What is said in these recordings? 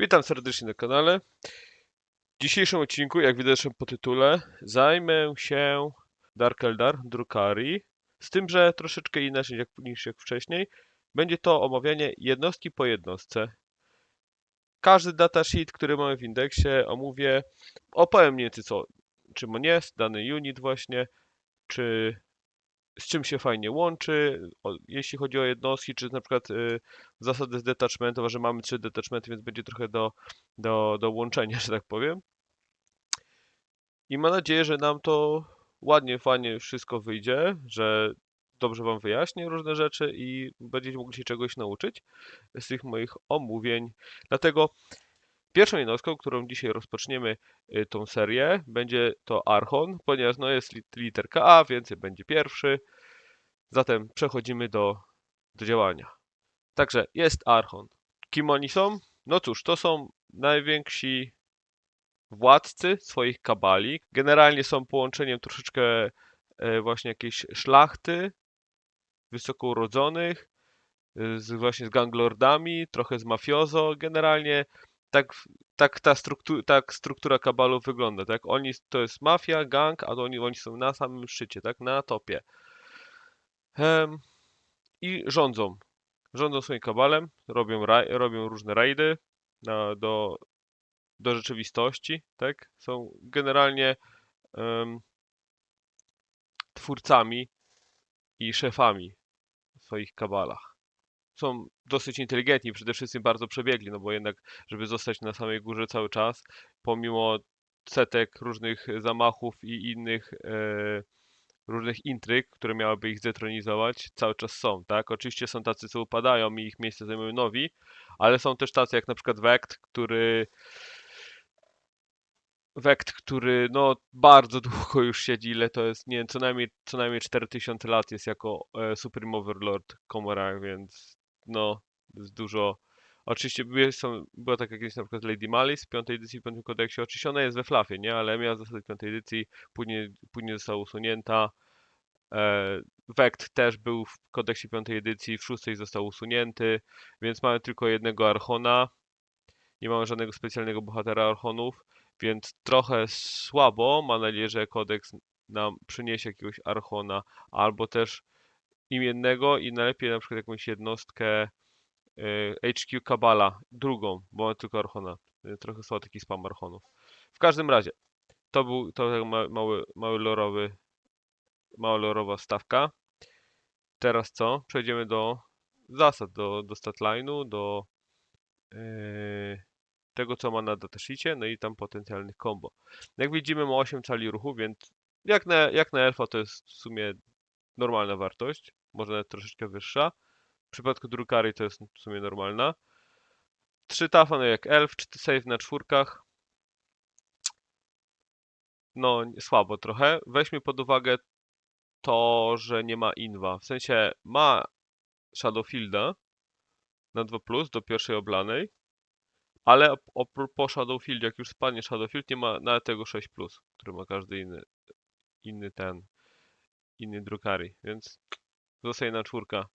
Witam serdecznie na kanale. W dzisiejszym odcinku, jak widać po tytule, zajmę się Dark Eldar Drukari, z tym, że troszeczkę inaczej jak, niż jak wcześniej. Będzie to omawianie jednostki po jednostce. Każdy datasheet, który mamy w indeksie, omówię, opowiem więcej co, czym on jest, dany unit właśnie, czy z czym się fajnie łączy, o, jeśli chodzi o jednostki, czy na przykład y, zasady z detachmentu, że mamy trzy detachmenty, więc będzie trochę do, do, do łączenia, że tak powiem. I mam nadzieję, że nam to ładnie, fajnie wszystko wyjdzie, że dobrze Wam wyjaśnię różne rzeczy i będziecie mogli się czegoś nauczyć z tych moich omówień. Dlatego pierwszą jednostką, którą dzisiaj rozpoczniemy y, tą serię, będzie to Archon, ponieważ no jest lit- literka A, więc będzie pierwszy. Zatem przechodzimy do, do działania. Także jest Archon. Kim oni są? No cóż, to są najwięksi władcy swoich kabali. Generalnie są połączeniem troszeczkę e, właśnie jakiejś szlachty, wysoko urodzonych, e, z, właśnie z ganglordami, trochę z mafiozo. Generalnie tak, tak ta struktu, tak struktura kabalów wygląda, tak? Oni to jest mafia, gang, a oni, oni są na samym szczycie, tak? Na topie. I rządzą rządzą swoim kabalem, robią, raj, robią różne rajdy na, do, do rzeczywistości, tak? Są generalnie em, twórcami i szefami w swoich kabalach. Są dosyć inteligentni, przede wszystkim bardzo przebiegli, no bo jednak, żeby zostać na samej górze cały czas, pomimo setek różnych zamachów i innych e, różnych intryg, które miałyby ich zdetronizować, cały czas są, tak? Oczywiście są tacy, co upadają i ich miejsce zajmują nowi, ale są też tacy jak na przykład Wekt, który Wekt, który no bardzo długo już siedzi, ile to jest, nie wiem, co najmniej, co najmniej 4000 lat jest jako e, Supreme Overlord Komora, więc no, jest dużo. Oczywiście są, była taka kiedyś na przykład Lady Malice w piątej edycji w piątym kodeksie, oczywiście ona jest we Flafie, nie, ale miała zasady piątej edycji, później, później została usunięta. E, Wekt też był w kodeksie piątej edycji, w szóstej został usunięty, więc mamy tylko jednego Archona. Nie mamy żadnego specjalnego bohatera Archonów, więc trochę słabo. Mam nadzieję, że kodeks nam przyniesie jakiegoś Archona, albo też imiennego i najlepiej na przykład jakąś jednostkę e, HQ Kabala, drugą, bo mamy tylko Archona. E, Trochę słabo taki spam Archonów. W każdym razie, to był to ma- mały, mały lorowy mała lorowa stawka. Teraz co? Przejdziemy do zasad, do, do statline'u, do yy, tego, co ma na datasheetie, no i tam potencjalnych combo. Jak widzimy, ma 8 cali ruchu, więc jak na, jak na elfa to jest w sumie normalna wartość, może nawet troszeczkę wyższa. W przypadku Drukari to jest w sumie normalna. 3 tafa, no jak elf, 4 save na czwórkach. No, słabo trochę. Weźmy pod uwagę to, że nie ma inwa. W sensie ma Shadowfielda na 2 do pierwszej oblanej, ale po Shadowfieldzie, jak już spadnie Shadowfield, nie ma nawet tego 6 który ma każdy inny, inny ten, inny Drukari, więc zostaje na czwórka.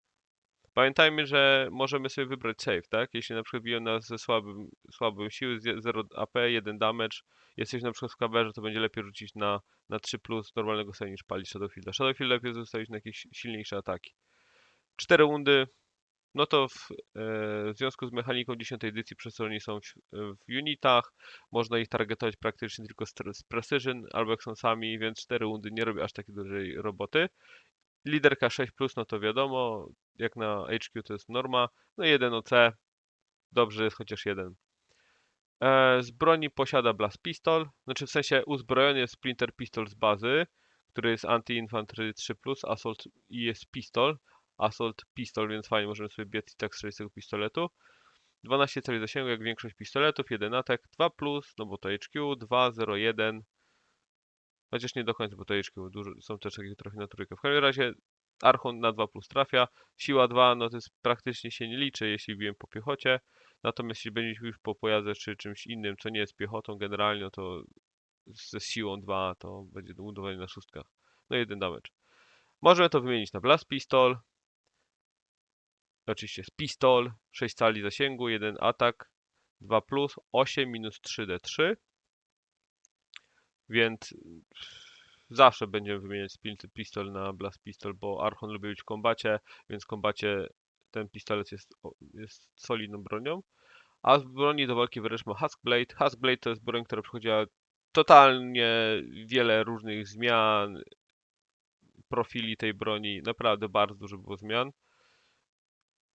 Pamiętajmy, że możemy sobie wybrać save, tak? Jeśli na przykład biją nas ze słabym, słabym siły, z 0 AP, 1 damage, jesteś na przykład w kaberze, to będzie lepiej rzucić na, na 3 plus normalnego save niż palić Shadowfielda. Shadowfield lepiej zostawić na jakieś silniejsze ataki. 4 rundy, no to w, e, w związku z mechaniką 10 edycji przez to oni są w, w unitach, można ich targetować praktycznie tylko z, z precision, albo jak są sami, więc 4 rundy nie robi aż takiej dużej roboty. Liderka 6, no to wiadomo, jak na HQ to jest norma. No i 1 OC, dobrze jest chociaż jeden. E, z broni posiada Blast Pistol, znaczy w sensie uzbrojony jest Splinter Pistol z bazy, który jest Anti-Infantry 3, Assault i jest pistol. Assault Pistol, więc fajnie możemy sobie biec i tak strzelić z tego pistoletu. 12 celi zasięgu, jak większość pistoletów, jeden atak, 2 no bo to HQ, 2, 0, 1. Chociaż nie do końca, bo HQ, dużo, są też takie trochę na trójkę. W każdym razie Archon na 2 plus trafia, siła 2, no to jest praktycznie się nie liczy, jeśli biłem po piechocie. Natomiast jeśli będziesz już po pojazdze czy czymś innym, co nie jest piechotą generalnie, no to ze siłą 2 to będzie budowanie na szóstkach. No jeden damage. Możemy to wymienić na Blast Pistol. Oczywiście jest pistol, 6 cali zasięgu, jeden atak, 2 plus 8 minus 3d3. Więc zawsze będziemy wymieniać Pistol na Blast Pistol, bo Archon lubi być w kombacie, więc w kombacie ten pistolet jest, jest solidną bronią. A z broni do walki wręcz ma Huskblade. Huskblade to jest broń, która przechodziła totalnie wiele różnych zmian, profili tej broni, naprawdę bardzo dużo było zmian.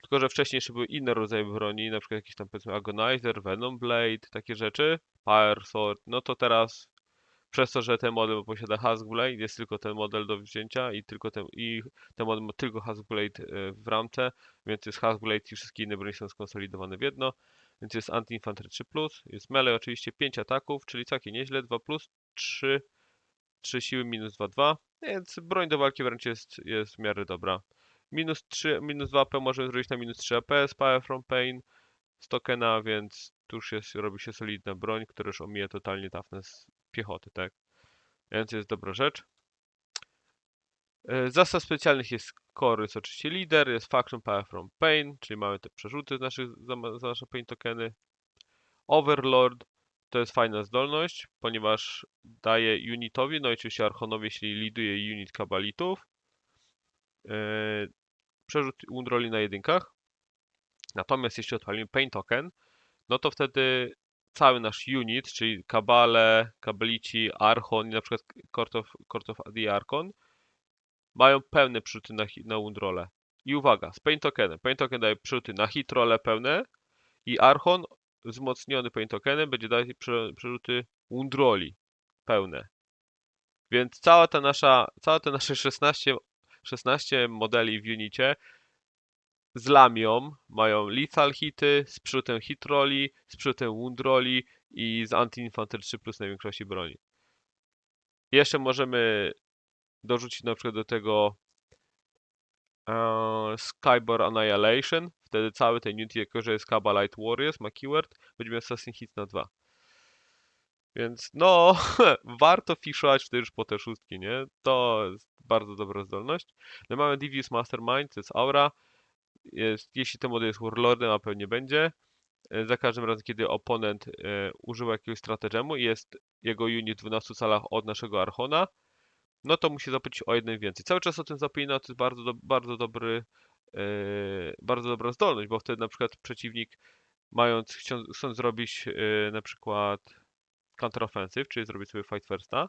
Tylko, że wcześniej jeszcze były inne rodzaje broni, na przykład jakiś tam powiedzmy Agonizer, Venom Blade, takie rzeczy, Power Sword, no to teraz przez to, że ten model posiada Huskblade, jest tylko ten model do wzięcia i tylko ten, i ten model ma tylko Huskblade e, w ramce, więc jest Huskblade i wszystkie inne broni są skonsolidowane w jedno. Więc jest Anti-Infantry 3+, jest melee oczywiście 5 ataków, czyli całkiem nieźle, 2+, 3, 3 siły, minus 2, 2, więc broń do walki wręcz jest, jest w miarę dobra. Minus 3, minus 2 AP możemy zrobić na minus 3 AP, Spire from Pain z tokena, więc tu już jest, robi się solidna broń, która już omija totalnie toughness piechoty, tak? Więc jest dobra rzecz. E, Zasad specjalnych jest core, jest oczywiście leader, jest faction power from pain, czyli mamy te przerzuty z naszych, za, nasze pain tokeny. Overlord to jest fajna zdolność, ponieważ daje unitowi, no i oczywiście archonowi, jeśli liduje unit kabalitów, e, przerzut unroli na jedynkach. Natomiast jeśli odpalimy pain token, no to wtedy cały nasz unit, czyli kabale, kabalici, archon i na przykład Court of, Court of the Archon, mają pełne przerzuty na, na Wundrole. I uwaga, z Pain Tokenem. Pain Token daje przerzuty na hit role pełne i Archon wzmocniony Pain Tokenem będzie dawać prze- przerzuty Wundroli pełne. Więc cała ta nasza, całe te nasze 16, 16 modeli w unicie z lamią mają lethal hity, z przerzutem hit roli, z przerzutem wound roli i z anti-infantry 3 plus największości broni. Jeszcze możemy dorzucić na przykład do tego e, Skybar Annihilation. Wtedy cały ten unit, jako że jest Kaba Light Warriors, ma keyword, będzie miał Assassin Hit na 2. Więc no, warto fiszować wtedy już po te szóstki, nie? To jest bardzo dobra zdolność. No mamy Devious Mastermind, to jest aura. Jest, jeśli ten model jest Warlordem, a pewnie będzie, e, za każdym razem, kiedy oponent e, używa jakiegoś stratagemu i jest jego unit w 12 calach od naszego Archona, no to musi zapłacić o jeden więcej. Cały czas o tym zapomina, to jest bardzo, do, bardzo dobry, e, bardzo dobra zdolność, bo wtedy na przykład przeciwnik mając, chcąc, zrobić na przykład counteroffensive, czyli zrobić sobie fight firsta,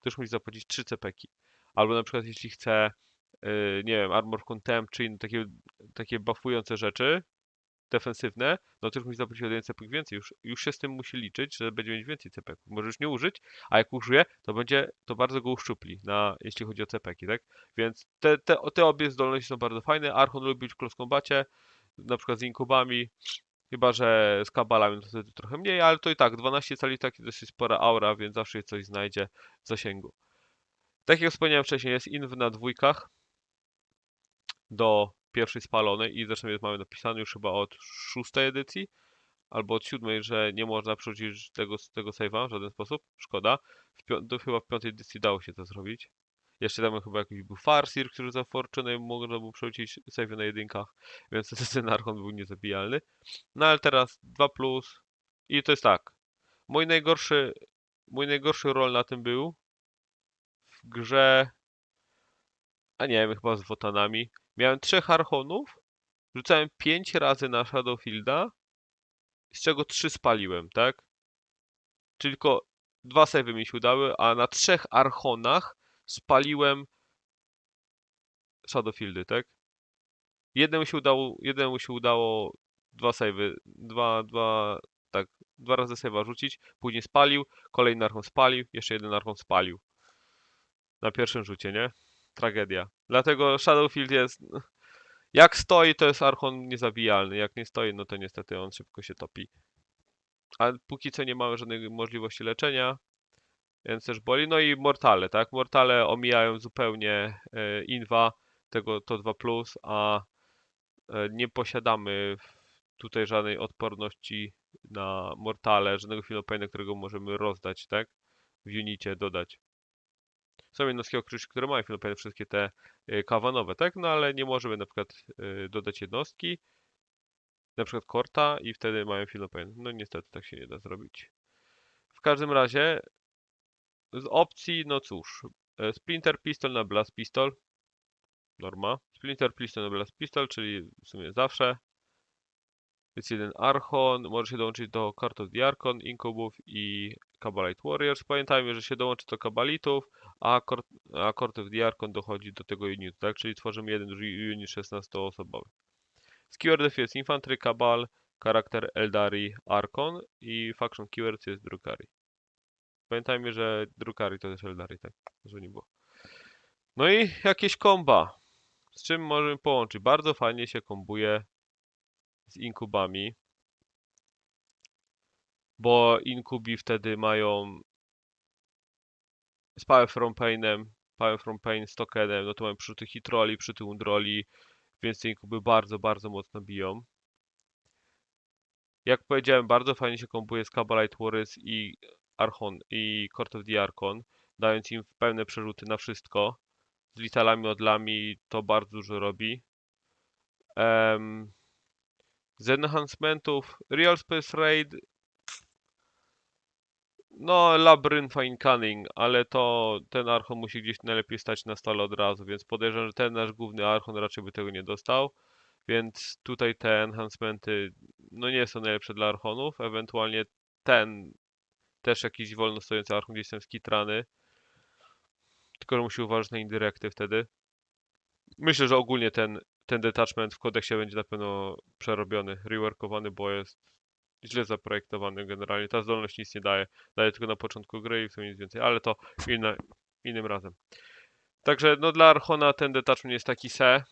to już musi zapłacić 3 CPki. Albo na przykład jeśli chce, nie wiem, armor contempt, czy inne takie, takie buffujące rzeczy, defensywne, no to już musi zapłacić o jeden CPek więcej. Już, już się z tym musi liczyć, że będzie mieć więcej CPków. Może już nie użyć, a jak użyje, to będzie to bardzo go uszczupli, na, jeśli chodzi o CPki, tak? Więc te, te, te obie zdolności są bardzo fajne. Archon lubi być w close combacie, na przykład z inkubami, chyba że z kabalami to wtedy trochę mniej, ale to i tak, 12 cali to dosyć spora aura, więc zawsze coś znajdzie w zasięgu. Tak jak wspomniałem wcześniej, jest inw na dwójkach do pierwszej spalonej i zresztą jest mamy napisane już chyba od szóstej edycji albo od siódmej, że nie można przerzucić tego, tego save'a w żaden sposób. Szkoda. W to chyba w piątej edycji dało się to zrobić. Jeszcze tam chyba jakiś był Farsir, który za Fortune można było przerzucić save na jedynkach, więc ten Archon był niezabijalny. No ale teraz 2 plus i to jest tak. Mój najgorszy, mój najgorszy rol na tym był w grze, a nie wiem, chyba z Wotanami. Miałem trzech Archonów, rzucałem 5 razy na Shadowfielda, z czego 3 spaliłem, tak? Czyli tylko dwa savey mi się udały, a na trzech Archonach spaliłem Shadowfieldy, tak? Jednemu się udało, jednemu się udało dwa savey, dwa, dwa, tak, dwa razy save'a rzucić, później spalił, kolejny Archon spalił, jeszcze jeden Archon spalił. Na pierwszym rzucie, nie? Tragedia. Dlatego Shadowfield jest... Jak stoi, to jest Archon niezabijalny. Jak nie stoi, no to niestety on szybko się topi. Ale póki co nie mamy żadnej możliwości leczenia, więc też boli. No i Mortale, tak? Mortale omijają zupełnie e, Inwa, tego to 2+, a e, nie posiadamy tutaj żadnej odporności na Mortale, żadnego Philopena, którego możemy rozdać, tak? W unicie dodać. Są jednostki okryć, które mają Philopeny, wszystkie te e, kawanowe, tak? No ale nie możemy na przykład e, dodać jednostki. na przykład Korta i wtedy mają Feel No Pain. No niestety tak się nie da zrobić. W każdym razie z opcji, no cóż, e, Splinter Pistol na Blast Pistol, norma. Splinter Pistol na Blast Pistol, czyli w sumie zawsze. Jest jeden Archon, może się dołączyć do Archon, Incubów i Kabalite Warriors. Pamiętajmy, że się dołączy do Kabalitów, a Court, a Archon dochodzi do tego unitu, tak? Czyli tworzymy jeden unit 16-osobowy. Z keywordów jest Infantry, Kabal, charakter Eldari, Archon i faction keywords jest Drukari. Pamiętajmy, że Drukari to też Eldari, tak? Żeby nie było. No i jakieś komba. Z czym możemy połączyć? Bardzo fajnie się kombuje z inkubami, bo inkubi wtedy mają z Power From Painem, Power From Pain z tokenem, no to mamy przy tych hitroli, przy undroli, więc te inkuby bardzo, bardzo mocno biją. Jak powiedziałem, bardzo fajnie się kombuje z Kabalite Warriors i Archon i Court of the Archon, dając im pełne przerzuty na wszystko. Z litalami, odlami to bardzo dużo robi. Em, z enhancementów Real Space Raid no Labyrinth Fine Cunning, ale to ten Archon musi gdzieś najlepiej stać na stole od razu, więc podejrzewam, że ten nasz główny Archon raczej by tego nie dostał. Więc tutaj te enhancementy no nie są najlepsze dla Archonów. Ewentualnie ten też jakiś wolno stojący Archon gdzieś tam skitrany. Tylko, że musi uważać na indirekty wtedy. Myślę, że ogólnie ten, ten detachment w kodeksie będzie na pewno przerobiony, reworkowany, bo jest źle zaprojektowany generalnie. Ta zdolność nic nie daje. Daje tylko na początku gry i w sumie nic więcej, ale to inna, innym razem. Także no dla Archona ten detachment jest taki se.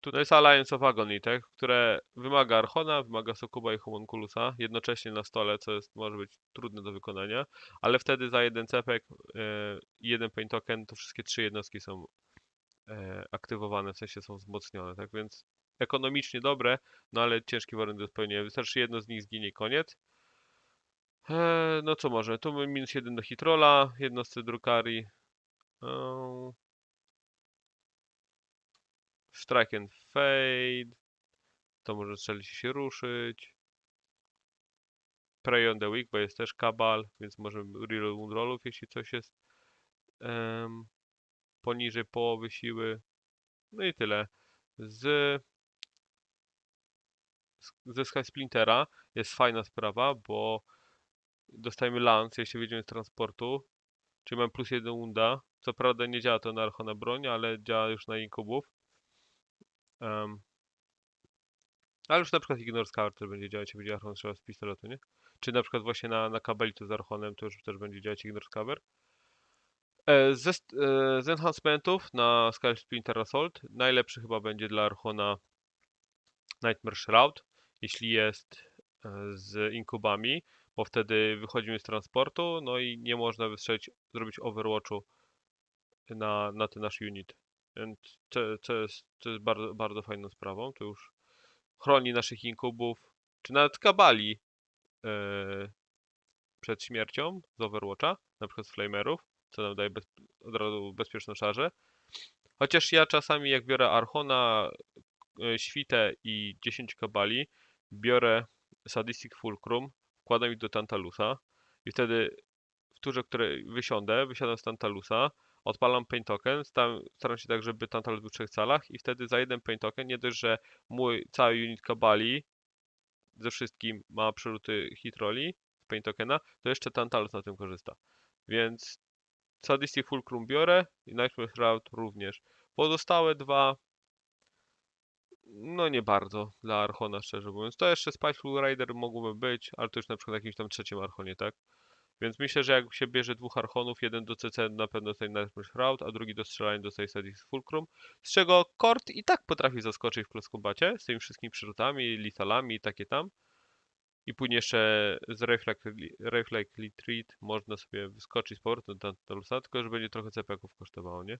Tutaj jest Alliance of Agony, tak? które wymaga Archona, wymaga Sokuba i Homunculusa jednocześnie na stole, co jest, może być trudne do wykonania, ale wtedy za jeden cepek i jeden paint token to wszystkie trzy jednostki są aktywowane, w sensie są wzmocnione, tak więc ekonomicznie dobre, no ale ciężki warunek do spełnienia. Wystarczy jedno z nich zginie koniec. E, no co może? Tu minus jeden do Hitrola, jednostce Drukari. E, Strike and Fade. To może strzelić się ruszyć. Prey on the Weak, bo jest też Kabal, więc możemy wound rollów, jeśli coś jest em, poniżej połowy siły. No i tyle. Z, ze Sky Splintera jest fajna sprawa, bo dostajemy lance, jeśli wyjdziemy z transportu, czyli mamy plus jeden unda. Co prawda nie działa to na Archona broń, ale działa już na inkubów. Em, ale już na przykład Ignore Scour też będzie działać, jak będzie Archon strzela z pistoletu, nie? Czy na przykład właśnie na, na kabelitu z Archonem to już też będzie działać Ignore Scour. E, e, z enhancementów na Sky Splinter Assault najlepszy chyba będzie dla Archona Nightmare Shroud, jeśli jest e, z inkubami, bo wtedy wychodzimy z transportu, no i nie można wystrzelić, zrobić overwatchu na, na ten nasz unit. Więc to, to jest, to jest bardzo, bardzo fajną sprawą. To już chroni naszych inkubów, czy nawet kabali e, przed śmiercią z Overwatcha, na przykład z Flamerów, co nam daje bez, od razu bezpieczną szarżę. Chociaż ja czasami jak biorę Archona, e, Świtę i 10 kabali, biorę Sadistic Fulcrum, wkładam ich do Tantalusa i wtedy w turze, której wysiądę, wysiadam z Tantalusa, odpalam Paint Token, staram, staram się tak, żeby Tantalus był w trzech calach i wtedy za jeden Paint Token, nie dość, że mój cały unit kabali ze wszystkim ma przerzuty hit roli z Paint Tokena, to jeszcze Tantalus na tym korzysta. Więc Sadistic Fulcrum biorę i Nightmare Shroud również. Pozostałe dwa no nie bardzo dla Archona, szczerze mówiąc. To jeszcze Spiteful Rider mogłoby być, ale to już na przykład jakimś tam trzecim Archonie, tak? Więc myślę, że jak się bierze dwóch Archonów, jeden do CC na pewno dostaje Nightmare Shroud, a drugi do strzelania dostaje Sadistic Fulcrum, z czego Kort i tak potrafi zaskoczyć w Close Combacie, z tymi wszystkimi przyrzutami, litalami i takie tam. I później jeszcze z Reflect, Reflect można sobie wyskoczyć z powrotem do Tantalusa, tylko że będzie trochę CP-ków kosztowało, nie?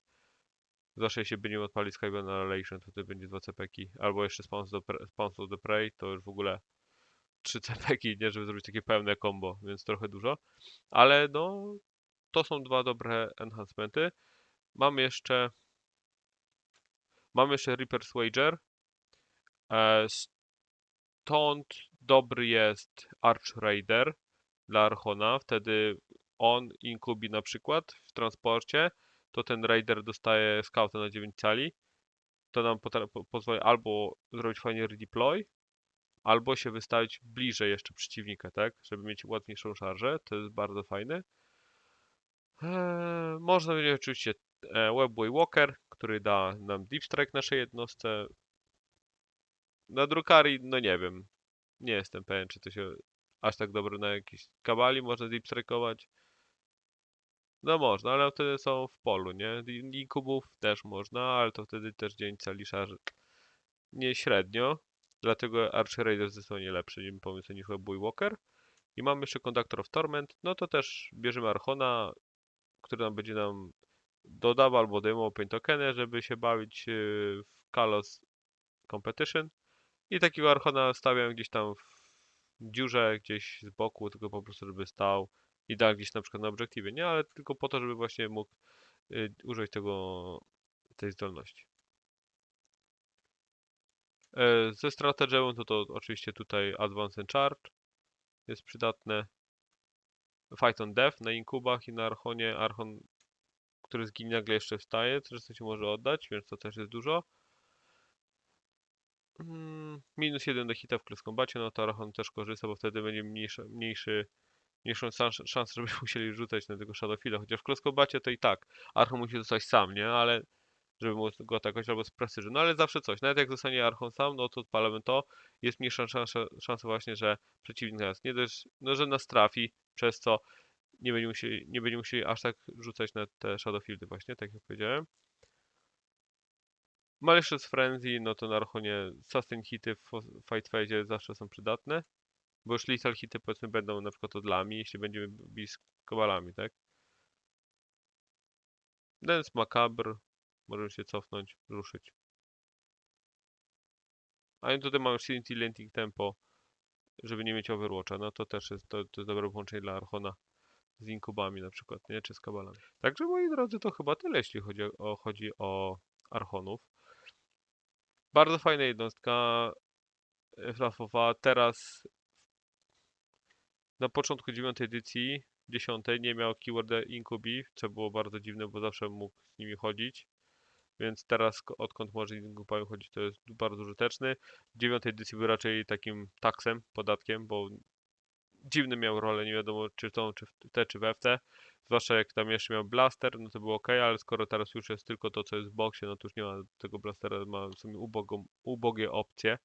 Zawsze jeśli będziemy odpalić Skype Annihilation, to wtedy będzie dwa CP-ki. Albo jeszcze Spawns do, the Prey, to już w ogóle trzy CP-ki, nie? Żeby zrobić takie pełne combo, więc trochę dużo. Ale no, to są dwa dobre enhancementy. Mamy jeszcze mamy jeszcze Reaper's Wager. E, Stąd dobry jest Arch Raider dla Archona. Wtedy on, Inkubi na przykład w transporcie, to ten Raider dostaje skauta na 9 cali. To nam pozwoli albo zrobić fajnie redeploy, albo się wystawić bliżej jeszcze przeciwnika, tak? Żeby mieć łatwiejszą szarżę. To jest bardzo fajne. Eee, można mieć oczywiście e, Webway Walker, który da nam Deep Strike naszej jednostce. Na Drukari, no nie wiem. Nie jestem pewien, czy to się aż tak dobre na jakiejś kabali można Deep Strike'ować. No można, ale wtedy są w polu, nie? Inkubów też można, ale to wtedy też dzień cali szarży. Nie średnio. Dlatego Archer Raider zdecydowanie lepszy niż pomysł niż Webway Walker. I mamy jeszcze Conductor of Torment. No to też bierzemy Archona, który nam będzie nam dodawał albo demo paint tokeny, żeby się bawić yy, w Kalos Competition. I takiego Archona stawiam gdzieś tam w dziurze, gdzieś z boku, tylko po prostu, żeby stał i dał gdzieś na przykład na obiektywie, nie? Ale tylko po to, żeby właśnie mógł yy, użyć tego, tej zdolności. E, Ze strategią to, to oczywiście tutaj Advance and Charge jest przydatne. Fight on Death na inkubach i na Archonie. Archon, który zginie nagle jeszcze wstaje, co się może oddać, więc to też jest dużo. Mm, Minus jeden do hita w Close Combacie, no to Archon też korzysta, bo wtedy będzie mniejszy, mniejszy, mniejszą szans- szansę, żeby musieli rzucać na tego Shadowfilla, chociaż w Close Combacie to i tak Archon musi zostać sam, nie? Ale żeby móc go atakować albo z prestiżu. No ale zawsze coś. Nawet jak zostanie Archon sam, no to odpalamy to. Jest mniejsza szansa, szansa właśnie, że przeciwnik nas nie dość, no że nas trafi, przez co nie będziemy musieli, nie będziemy musieli aż tak rzucać na te Shadowfieldy właśnie, tak jak powiedziałem. Malicious Frenzy, no to na Archonie sustain hity w fight phase zawsze są przydatne, bo już lethal hity powiedzmy będą na przykład odlami, jeśli będziemy bili z kobalami, tak? Dance Macabre, możemy się cofnąć, ruszyć. A i tutaj mamy Scintillating Tempo, żeby nie mieć Overwatcha, no to też jest, to, to jest dobre połączenie dla Archona z inkubami na przykład, nie? Czy z kabalami. Także moi drodzy, to chyba tyle, jeśli chodzi o, chodzi o Archonów. Bardzo fajna jednostka e, flafowa. Teraz na początku dziewiątej edycji, dziesiątej, nie miał keyworda inkubi, co było bardzo dziwne, bo zawsze mógł z nimi chodzić. Więc teraz, odkąd może z inkubami chodzić, to jest bardzo użyteczny. W dziewiątej edycji był raczej takim taksem, podatkiem, bo dziwny miał rolę, nie wiadomo czy tą, czy w czy we w te. Zwłaszcza jak tam jeszcze miał blaster, no to było ok, ale skoro teraz już jest tylko to, co jest w boksie, no to już nie ma tego blastera, ma w sumie ubogą, ubogie opcje.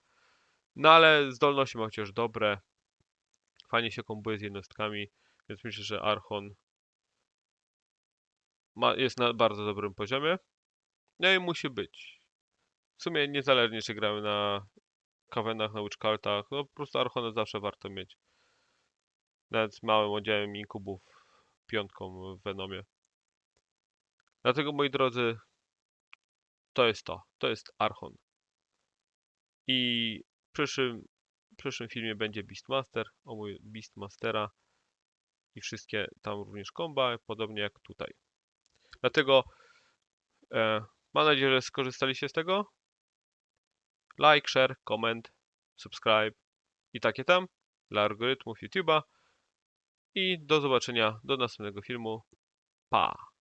No ale zdolności ma chociaż dobre. Fajnie się kombuje z jednostkami, więc myślę, że Archon ma, jest na bardzo dobrym poziomie. No i musi być. W sumie niezależnie czy gramy na Kawenach, na Witchcartach, no po prostu Archona zawsze warto mieć. Nawet z małym oddziałem inkubów, piątką w Venomie. Dlatego moi drodzy, to jest to. To jest Archon. I w przyszłym, w przyszłym filmie będzie Beastmaster, o mój Beastmastera i wszystkie tam również komba, podobnie jak tutaj. Dlatego e, mam nadzieję, że skorzystaliście z tego. Like, share, comment, subscribe i takie tam dla algorytmów YouTube'a. I do zobaczenia do następnego filmu. Pa!